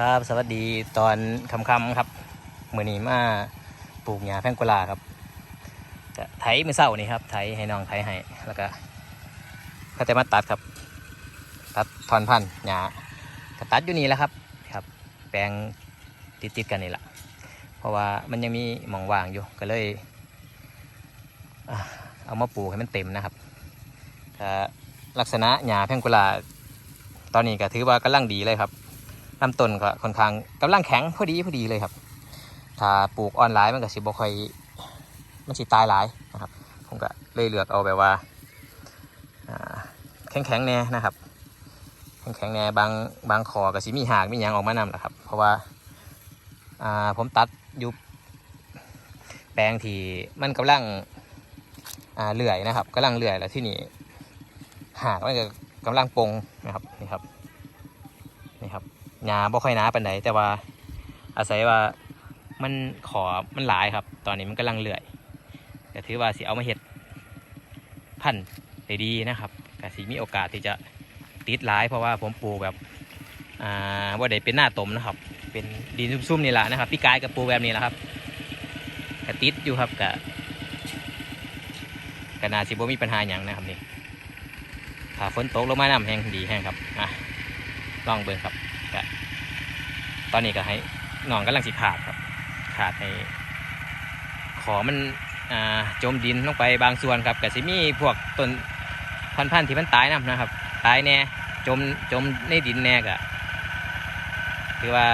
ครับสวัสดีตอนค่ำๆครับมือนี้มาปลูกหญ้าแพงโกลาครับจะไถมือเศร้านี่ครับไถให้น้องไถให้แล้วก็ก็จะมาตัดครับ ตัดทอนพันธุ์หญ้าก็ตัดอยู่นี่แหล้วครับครับ แปลงติดๆกันนี่แหละเพราะว่ามันยังมีหมองว่างอยู่ก็เลยเอามาปลูกให้มันเต็มนะครับลักษณะหญ้าแพงโกลาตอนนี้ก็ถือว่ากำลังดีเลยครับ ลำต้นก็ค่อนข้างกำลังแข็งพอดีพอดีเลยครับ ถ้าปลูกออนไลน์มันก็สิบ่ค่อยมันสิตายหลายนะครับ ผมก็เลยเลือกเอาแบบว่าแข็งแข็งแน่นะครับแข็งแข็งแน่บางบางคอก็สิมีหากมียางออกมานำแหละครับ เพราะว่าผมตัดยู่แปลงที่มันกำลังเลื่อยนะครับกำลังเลื่อยแล้วที่นี่หากมันก็กำลังปงนะครับนี่ครับ หญ้าบ่ค่อยหนาปานใดแต่ว่าอาศัยว่ามันขอมันหลายครับ ตอนนี้มันกำลังเลื่อยก็ถือว่าสิเอามาเห็ดพันธุ์ได้ดีนะครับก็สิมีโอกาสที่จะติดหลายเพราะว่าผมปลูกแบบอ่าว่าได้เป็นหน้าตมนะครับ เป็นดินซุ่มๆนี่แหละนะครับพี่กายกับปลูกแบบนี้แหละครับก็ติดอยู่ครับก็ก็น่าสิบ่มีปัญหาอย่างนะครับนี่ถ้าฝนตกลงมาน้ำแห้งดีแห้งครับอะลองเบิ่งครับ ก็ตอนนี้ก็ให้น้องกำลังสิขาดครับ ขาดให้ขอมันจมดินลงไปบางส่วนครับก็สิมีพวกต้นพันธุ์ที่มันตายนํนะครับ ตายแน่จมจมในดินแน่ก็ถือว่า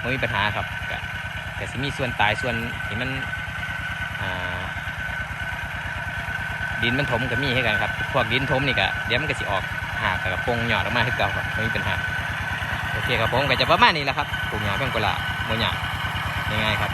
ไม่มีปัญหาครับก็ก็สิมีส่วนตายส่วนที่มันดินมันถมก็มีให้กันครับ พวกดินถมนี่ก็เดี๋ยวมันก็สิออกหากกับปงหยอดออกมาให้เก่าครับไม่มีปัญหา โอเคครับผมก็จะประมาณนี้แหละครับปลูกหญ้าเพิ่งกุหลาบโมหยาง่ายๆครับ